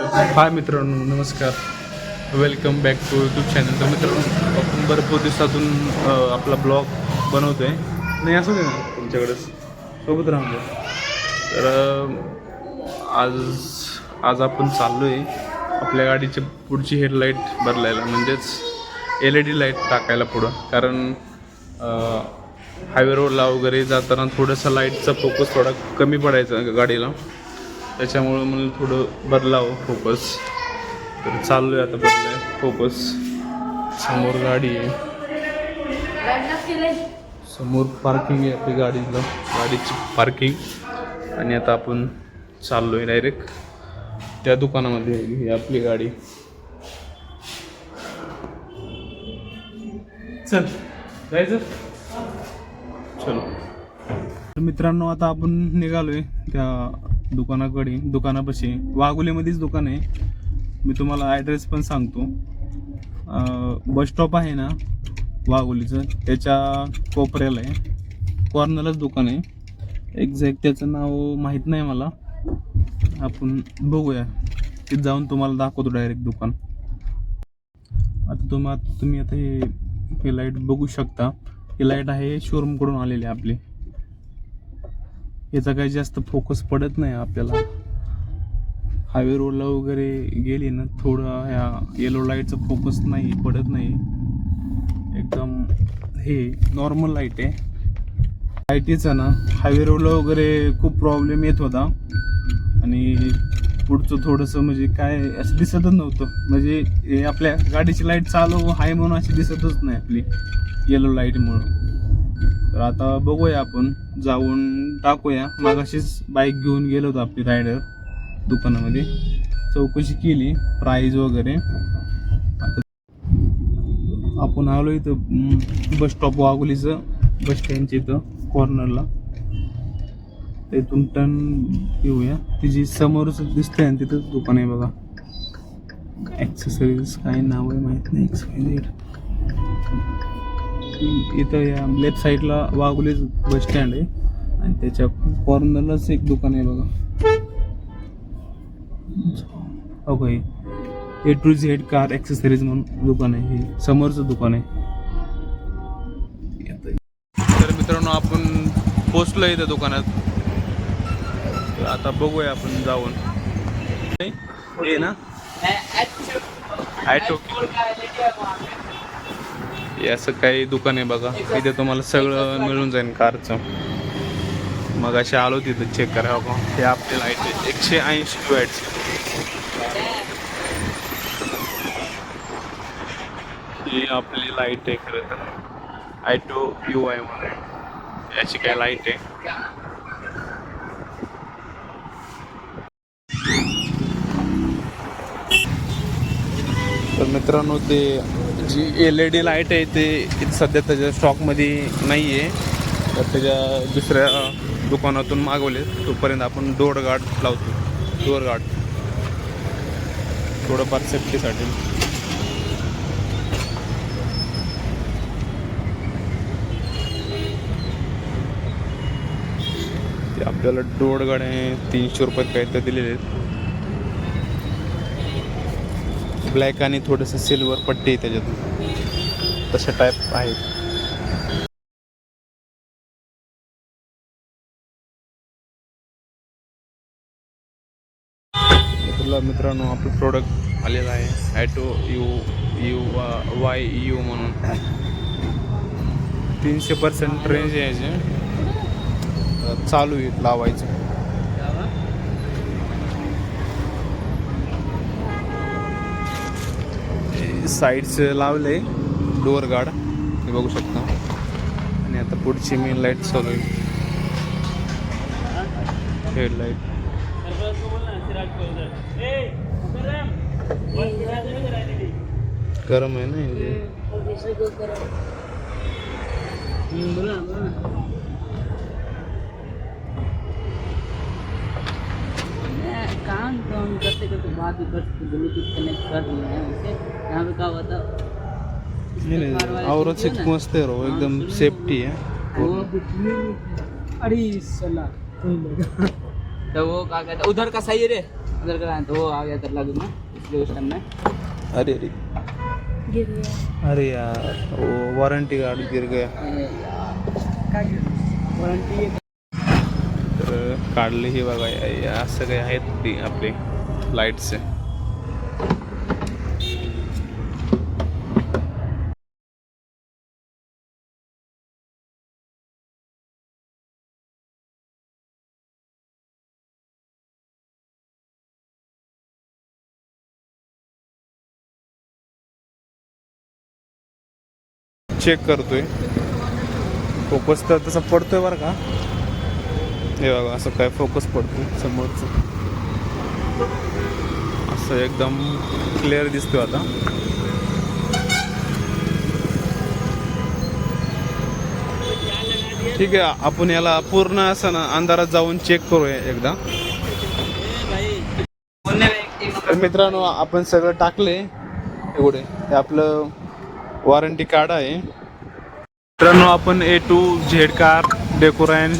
हाय मित्रांनो नमस्कार. Welcome back to YouTube channel तर मित्रांनो आपण भरपूर दिवसातून आपला ब्लॉग बनवतो आहे नाही असं दे ना तुमच्याकडेच. सोबत राहून तर आज आज आपण चाललो आहे आपल्या गाडीची पुढची हेडलाईट बदलायला म्हणजेच एल ई डी लाइट टाकायला पुढं. कारण हायवे रोडला वगैरे जाताना थोडंसं लाईटचा फोकस थोडा कमी पडायचा गाडीला. त्याच्यामुळं मला थोडं बदलावं फोकस तर चाललो आहे आता बदलाय फोकस समोर गाडी आहे. समोर पार्किंग आहे आपली गाडीला. गाडीची पार्किंग आणि आता आपण चाललो आहे डायरेक्ट त्या दुकानामध्ये ही आपली गाडी. चल. जायचं? चलो. तर मित्रांनो आता आपण निघालोय त्या दुकानाकडे दुकानापाशी. वाघोलीमध्येच दुकान आहे. मी तुम्हाला ॲड्रेस पण सांगतो. बस स्टॉप आहे ना वाघोलीचं. त्याच्या कोपऱ्याला आहे. कॉर्नरलाच दुकान आहे. एक्झॅक्ट त्याचं नाव माहीत नाही मला. आपण बघूया. तिथे जाऊन तुम्हाला दाखवतो डायरेक्ट दुकान. आता तुम्हा तुम्ही आता हे लाइट बघू शकता. ही लाइट आहे शोरूमकडून आलेली आपली. याचा काही जास्त फोकस पडत नाही आपल्याला. हायवे रोडला वगैरे गेली ना थोडं ह्या येलो लाईटचा फोकस नाही पडत नाही. एकदम हे नॉर्मल लाइट आहे. लाईटीचा ना. हायवे रोडला वगैरे खूप प्रॉब्लेम येत होता. आणि पुढचं थोडंसं म्हणजे काय असं दिसतच नव्हतं. म्हणजे हे आपल्या गाडीची लाइट चालू आहे म्हणून अशी दिसतच नाही आपली. येलो लाईटमुळं तर आता बघूया आपण जाऊन टाकूया. मागाशीच बाईक घेऊन गेलो होतो आपली रायडर दुकानामध्ये. चौकशी केली प्राईज वगैरे. आता आपण आलो इथं बस स्टॉप वाघोलीचं बस स्टँडच्या इथं कॉर्नरला तिथून टर्न घेऊया तिची समोरच दिसतंय आणि तिथं दुकान आहे बघा. ॲक्सेसरीज काय नाव आहे माहीत नाही एक्सपायरी इथं या लेफ्ट साईडला वाघोली बस स्टँड आहे. आणि त्याच्या कॉर्नरलाच एक दुकान आहे बघा. Okay A to Z car accessories म्हणून दुकान आहे. हे समोरचं दुकान आहे. तर मित्रांनो आपण पोचलो इथं दुकानात. तर आता बघूया आपण जाऊन. हे ना? ॲटो याचं असं काही दुकान आहे बघा. इथे तुम्हाला सगळं मिळून जाईल कारचं. मग असे आलो तिथं चेक करा बघा. हे आपले लाइट आहे. एकशे ऐंशी वॅटची ही आपली लाइट आहे खरं तर. ॲटो यू आय म्हणून. याची काय लाइट आहे. तर मित्रांनो ते जी एल ई डी लाइट आहे ते सध्या त्याच्या स्टॉकमध्ये नाही आहे तर त्याच्या दुसऱ्या दुकानातून मागवले. तोपर्यंत आपण डोअर गार्ड लावतो. डोअर गार्ड थोडंफार सेफ्टीसाठी ते आपल्याला डोर गाडे तीनशे रुपयात काही तर दिलेले आहेत. ब्लॅक आणि थोडंसं सिल्वर पट्टी आहे त्याच्यातून. तशा टाईप आहेत. तुला मित्रांनो आपलं प्रोडक्ट आलेलं आहे. Auto U U Y U म्हणून. तीनशे पर्सेंट रेंज आहे चालू आहे लावायचं. साईड्स लावले डोअर गार्ड हे बघू शकता. आणि आता पुढची मेन लाइट चालू आहे. हेडलाईट गरम आहे ना हे. मैं काम काम करते करते बात भी कर ब्लूटूथ कनेक्ट कर लिया है उसे। यहाँ पे क्या हुआ था नाही नाही एक मस्त आहे राव एकदम सेफ्टी वो अरे सला तो वो क्या कहता उधर का सही है रे? अंदर कराए तो वो आ गया था लग में इसलिए उस टाइम में। अरे अरे। गिर गया। अरे यार वो वारंटी कार्ड गिर गया। वारंटी काढले हे बघा या- सगळे असं काही आहेत ते आपले लाईटचे चेक करतोय. फोकस तर तसा पडतोय बरं का? हे बघा असं काय फोकस पडतो समोरचं. असं एकदम क्लिअर दिसतोय आता. ठीक आहे आपण याला पूर्ण असं ना अंधारात जाऊन चेक करूया एकदा. तर मित्रांनो आपण सगळं टाकले. एवढे. हे आपलं वॉरंटी कार्ड आहे. मित्रांनो आपण A to Z car decoration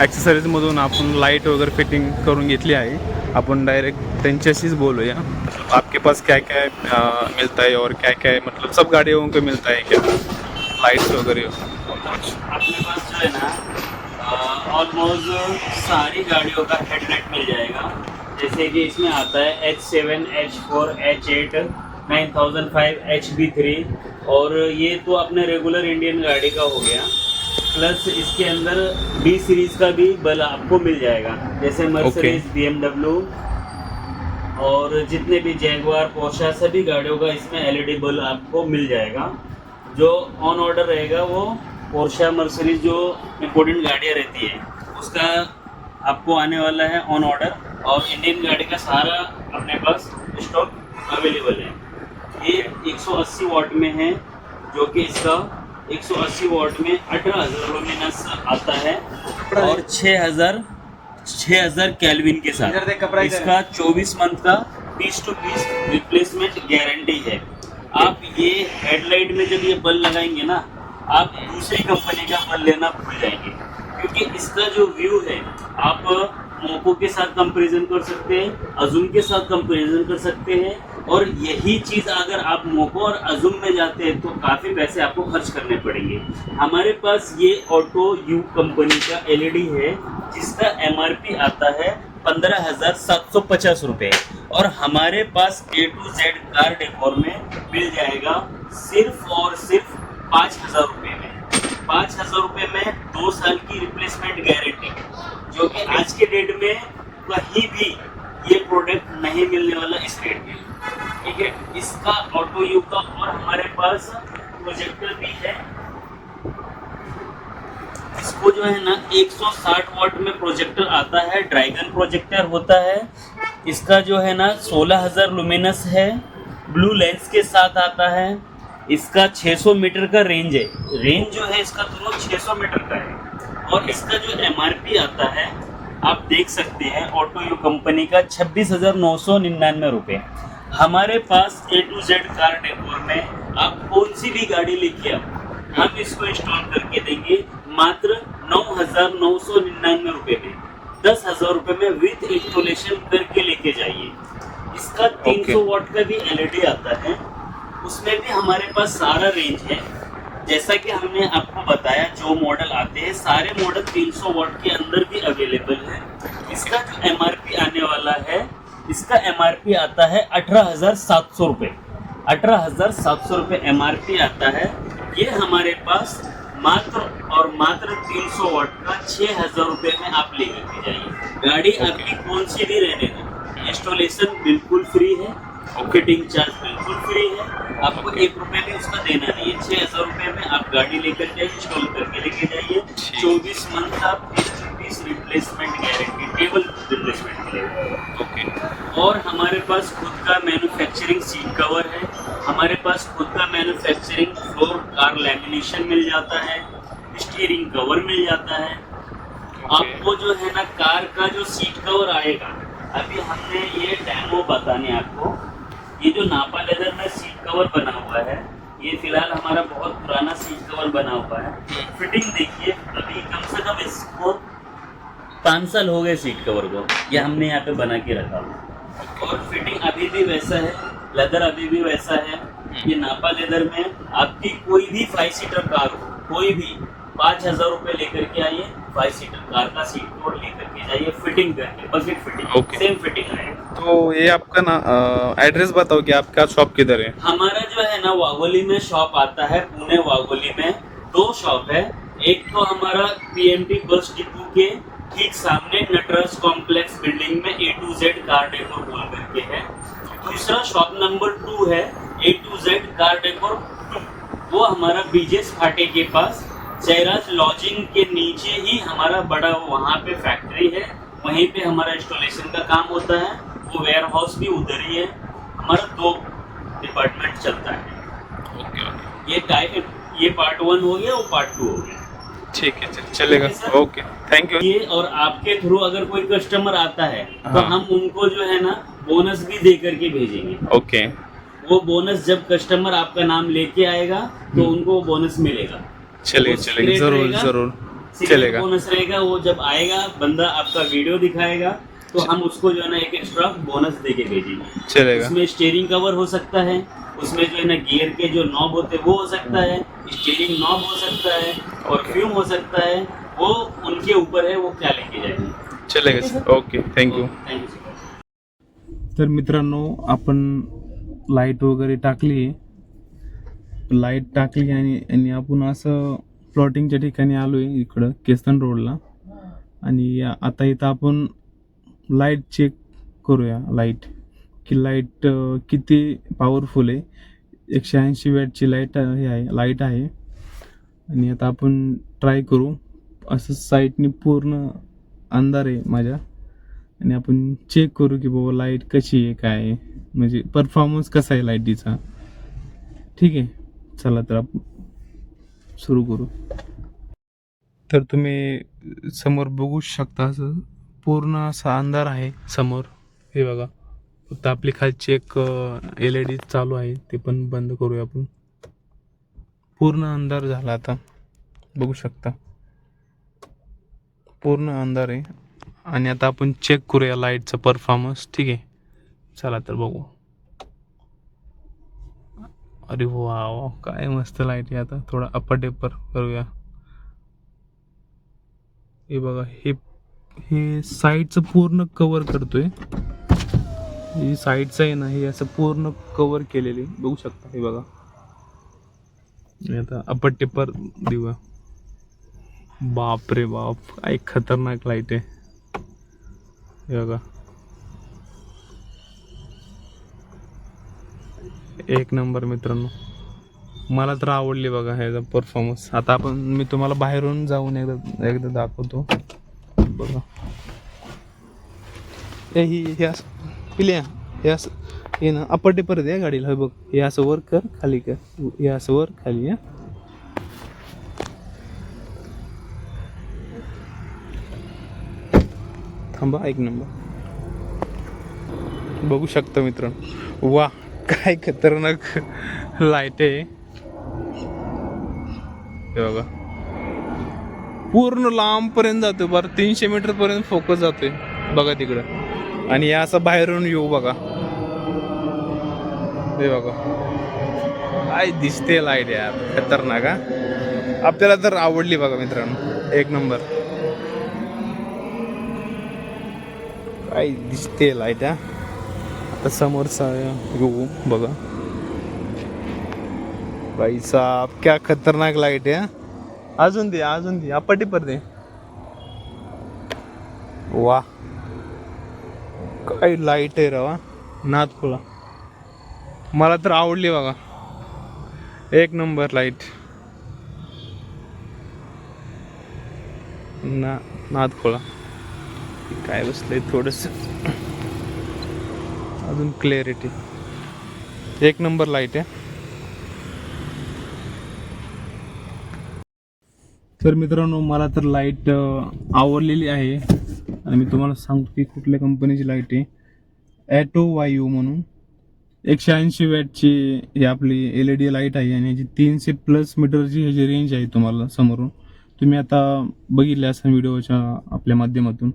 ॲक्सेसरीजमधून आपण लाईट वगैरे फिटिंग करून घेतली आहे. आपण डायरेक्ट त्यांच्याशीच बोलूया. आपके पास क्या क्या मिलता है और क्या क्या मतलब सब गाड़ियों को मिलता है क्या? लाइट्स वगैरह अपने पास जो है ना ऑलमोस्ट सारी गाड़ियों का हेडलाइट मिल जाएगा। जैसे कि इसमें आता है H seven H four H eight nine thousand five H B three और ये तो अपने रेगुलर इंडियन गाड़ी का हो गया। प्लस इसके अंदर बी सीरीज़ का भी बल आपको मिल जाएगा। जैसे मर्सडीज बी और जितने भी जैगवार पोशा सभी गाड़ियों का इसमें एलईडी बल्ब आपको मिल जाएगा। जो ऑन ऑर्डर रहेगा वो पोर्शा मर्सडीज जो इम्पोर्टेंट गाड़ियाँ रहती है उसका आपको आने वाला है ऑन ऑर्डर और इंडियन गाड़ी का सारा अपने पास स्टॉक अवेलेबल है। ये 180 वॉट में है जो कि इसका 180 वॉट में अठारह हज़ार लुमिनस आता है और 6000 6000 कैलविन के साथ। इसका 24 मंथ का piece to piece replacement guarantee है। आप ये हेडलाइट में जब ये बल्ब लगाएँगे ना आप दूसरी कंपनी का बल्ब लेना भूल जाएँगे। क्योंकि इसका जो व्यू है आप मोको के साथ कंपैरिजन कर सकते हैं, अजुम के साथ कंपैरिजन कर सकते हैं। और यही चीज़ अगर आप मोको और अजुम में जाते हैं तो काफ़ी पैसे आपको खर्च करने पड़ेंगे। हमारे पास ये ऑटो यू कंपनी का एलईडी है, जिसका एमआरपी आता है पंद्रह हज़ार सात सौ पचास रुपये। और हमारे pass A to Z car decor में मिल जाएगा सिर्फ़ और सिर्फ़ पाँच हज़ार रुपये में। पाँच हज़ार रुपये में दो साल की रिप्लेसमेंट गारंटी जो कि आज के डेट में कहीं भी ये प्रोडक्ट नहीं मिलने वाला इस रेट में ठीक है? इसका ऑटो यू का और हमारे पास प्रोजेक्टर भी है। इसको जो है ना 160 वॉट में प्रोजेक्टर आता है ड्रैगन प्रोजेक्टर होता है। इसका जो है ना 16000 लुमिनस है। ब्लू लेंस के साथ आता है। इसका 600 मीटर का रेंज है। रेंज जो है इसका दोनों 600 मीटर का है। और इसका जो एमआरपी आता है आप देख सकते हैं ऑटो यू कंपनी का छब्बीस हज़ार नौ सौ निन्यानवे रुपये हमारे pass A to Z car decor में आप कौन सी भी गाड़ी लेके आओ हम इसको इंस्टॉल करके देंगे मात्र नौ हज़ार नौ सौ निन्यानवे रुपये में। दस हज़ार रुपये में विथ इंस्टॉलेशन करके लेके जाइए। इसका 300 Okay. वॉट का भी एलईडी आता है। उसमें भी हमारे पास सारा रेंज है। जैसा कि हमने आपको बताया, जो मॉडल आते हैं, सारे मॉडल 300 वॉट के अंदर भी अवेलेबल है। इसका जो एमआरपी आने वाला है, इसका एमआरपी आता है अठारह हज़ार सात सौ रुपये अठारह हज़ार सात सौ रुपये एम आता है। ये हमारे पास मात्र और मात्र 300 वॉट का छः हज़ार रुपये में आप लेकर के जाइए। गाड़ी आपकी कौन सी भी रहने दो। इंस्टॉलेशन बिल्कुल फ्री है। फिटिंग चार्ज बिल्कुल फ्री है। आपको एक रुपए भी उसका देना नहीं है। छः हज़ार रुपये में आप गाड़ी लेकर जाइए इंस्टॉल करके लेके जाइए। चौबीस मंथ का बीस बीस रिप्लेसमेंट गारंटी टेबल रिप्लेसमेंट मिलेगा ओके और हमारे पास खुद का मैन्युफैक्चरिंग सीट कवर है। हमारे पास खुद का मैन्युफैक्चरिंग फ्लोर कार लैमिनेशन मिल जाता है। स्टीयरिंग कवर मिल जाता है। आपको जो है ना कार का जो सीट कवर आएगा अभी हमने ये डेमो बताने आपको ये जो नापा लेदर में सीट कवर बना हुआ है, ये फ़िलहाल हमारा बहुत पुराना सीट कवर बना हुआ है। फिटिंग देखिए, अभी कम से कम इसको पाँच साल हो गए सीट कवर को, ये हमने यहाँ पे बना के रखा हुआ और फिटिंग अभी भी वैसा है लेदर अभी भी वैसा है। ये नापा लेदर में आपकी कोई भी फाइव सीटर कार हो, कोई भी पाँच हज़ार रूपए लेकर के आइए फाइव सीटर कार का सीट कवर लेकर के जाइए फिटिंग करके bucket fitting Okay. Same fitting आएगा तो ये आपका ना एड्रेस बताओ कि आपका शॉप किधर है? हमारा जो है ना वाघोली में शॉप आता है पुणे वाघोली में। दो शॉप है एक तो हमारा पीएमपी बस डिपो के ठीक सामने नटराज कॉम्प्लेक्स बिल्डिंग में A to Z car decor बोल करके है। दूसरा शॉप नंबर टू है A to Z car decor two वो हमारा बीजेस फाटे के पास। जयराज लॉजिंग के नीचे ही हमारा बड़ा वहाँ पे फैक्ट्री है। वहीं पे हमारा इंस्टॉलेशन का काम होता है। वो वेयर हाउस भी उधर ही है। हमारा दो डिपार्टमेंट चलता है। Okay okay. ये टाइप ये पार्ट वन हो गया वो पार्ट टू हो गया। ठीक है चल- चलेगा। ओके थैंक यू ये और आपके थ्रू अगर कोई कस्टमर आता है तो हाँ। हम उनको जो है ना बोनस भी दे करके भेजेंगे। ओके। वो बोनस जब कस्टमर आपका नाम लेके आएगा तो उनको वो बोनस मिलेगा। चलेगा वो चलेगा। ज़रूर ज़रूर। चलेगा। बोनस रहेगा वो जब आएगा बंदा आपका वीडियो दिखाएगा तो हम उसको जो है ना एक एक्स्ट्रा बोनस दे के भेजेंगे। चलेगा। उसमें स्टीयरिंग कवर हो सकता है उसमें जो है ना गियर के जो नॉब होते हैं वो हो सकता है स्टेयरिंग नॉब हो सकता है और फ्यूम हो सकता है वो उनके ऊपर है वो क्या लेके जाएँगे। चलेगा okay thank you thank you sir तर मित्रांनो आपण लाईट वगैरे टाकली लाइट टाकली आणि आणि आपण असं प्लॉटिंगच्या ठिकाणी आलो आहे इकडं केस्तन रोडला आणि या- आता इथं आपण लाइट चेक करूया लाइट की लाइट किती पॉवरफुल आहे. एकशे ऐंशी वॅटची लाइट हे आहे लाइट आहे. आणि आता आपण ट्राय करू. असं साईटनी पूर्ण अंधार आहे माझ्या. आणि आपण चेक करू की बाबा लाइट कशी आहे काय आहे. म्हणजे परफॉर्मन्स कसा आहे लाईटीचा ठीक आहे? चला तर आपण सुरू करू. तर तुम्ही समोर बघू शकता असं पूर्ण असा अंधार आहे समोर. हे बघा. फक्त आपली खालची एक एल ई डी चालू आहे. ते पण बंद करूया आपण. पूर्ण अंधार झाला आता. बघू शकता. पूर्ण अंधार आहे. आणि आता आपण चेक करूया लाईटचा परफॉर्मन्स ठीक आहे. चला तर बघू. अरे वा वा काय मस्त लाइट आहे आता. थोडा अप्पर टेपर करूया. हे बघा हे हे साईडचं पूर्ण कवर करतोय. ही साईडचं आहे ना हे असं पूर्ण कवर केलेली. बघू शकता हे बघा. हे आता अप्पर टेपर देऊया. बाप रे बाप काय खतरनाक लाइट आहे. हे बघा. एक नंबर मित्रांनो. मला तर आवडली बघा ह्याचा परफॉर्मन्स आता आपण मी तुम्हाला बाहेरून जाऊन एकदा एकदा दाखवतो. बघा. ए ही हे असं पिल्या हे असं हे ना अपटे परत या गाडीला. बघ हे असं वर कर खाली कर. हे असं वर खाली या थांबा एक नंबर. बघू शकता मित्रांनो. वा काय खतरनाक लाइट आहे. हे बघा. पूर्ण लांब पर्यंत जातो बरं तीनशे मीटर पर्यंत फोकस जातोय. बघा तिकडं. आणि या असं बाहेरून येऊ बघा. हे बघा. काय दिसते लाइट यार. खतरनाक हा. आपल्याला तर आवडली बघा मित्रांनो. एक नंबर काय दिसते लाइट हा. आता समोरचा येऊ बघा भाई साहब क्या खतरनाक लाइट आहे अजून दे अजून दे. आपटी पर दे. वा काय लाइट आहे रवा. नाथ खुला. मला तर आवडली बघा. एक नंबर लाइट ना नाद खोला. काय बसले थोडस. अजून क्लॅरिटी एक नंबर लाइट आहे. तर मित्रांनो मला तर लाइट आवडलेली आहे. आणि मी तुम्हाला सांगतो की कुठल्या कंपनीची लाइट आहे. ॲटो वायू म्हणून. एकशे ऐंशी वॅटची ही आपली एल ई डी लाइट आहे आणि याची तीनशे प्लस मीटरची ह्याची रेंज आहे तुम्हाला समोरून. तुम्ही आता बघितले असं व्हिडिओच्या आपल्या माध्यमातून.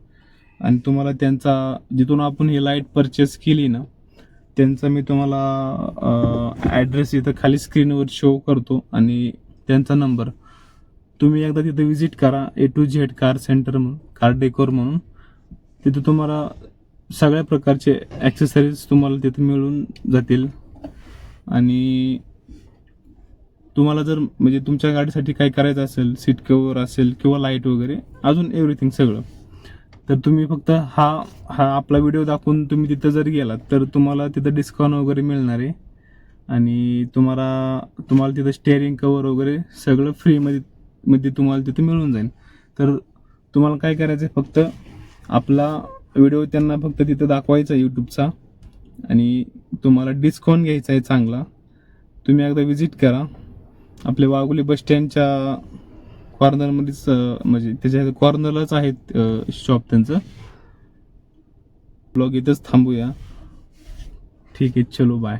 आणि तुम्हाला त्यांचा जिथून आपण ही लाइट परचेस केली ना त्यांचा मी तुम्हाला ॲड्रेस इथं खाली स्क्रीनवर शो करतो आणि त्यांचा नंबर तुम्ही एकदा तिथं विजिट करा A to Z car centre म्हणून कार डेकोर म्हणून. तिथं तुम्हाला सगळ्या प्रकारचे ॲक्सेसरीज तुम्हाला तिथं मिळून जातील. आणि तुम्हाला जर म्हणजे तुमच्या गाडीसाठी काय करायचं असेल सीट कवर असेल किंवा लाइट वगैरे अजून एव्हरीथिंग सगळं. तर तुम्ही फक्त हा हा आपला व्हिडिओ दाखवून तुम्ही तिथं जर गेलात तर तुम्हाला तिथं डिस्काउंट वगैरे मिळणार आहे. आणि तुम्हाला तुम्हाला तिथं स्टेअरिंग कवर वगैरे सगळं फ्रीमध्ये मध्ये तुम्हाला तिथं मिळून जाईल. तर तुम्हाला काय करायचं आहे फक्त आपला व्हिडिओ त्यांना फक्त तिथं दाखवायचा यूट्यूबचा आणि तुम्हाला डिस्काउंट घ्यायचा आहे चांगला. तुम्ही एकदा व्हिजिट करा. आपल्या वाघोली बस स्टँडच्या कॉर्नरमध्येच म्हणजे त्याच्या कॉर्नरलाच आहेत शॉप त्यांचं. ब्लॉग इथंच थांबूया. ठीक आहे चलो बाय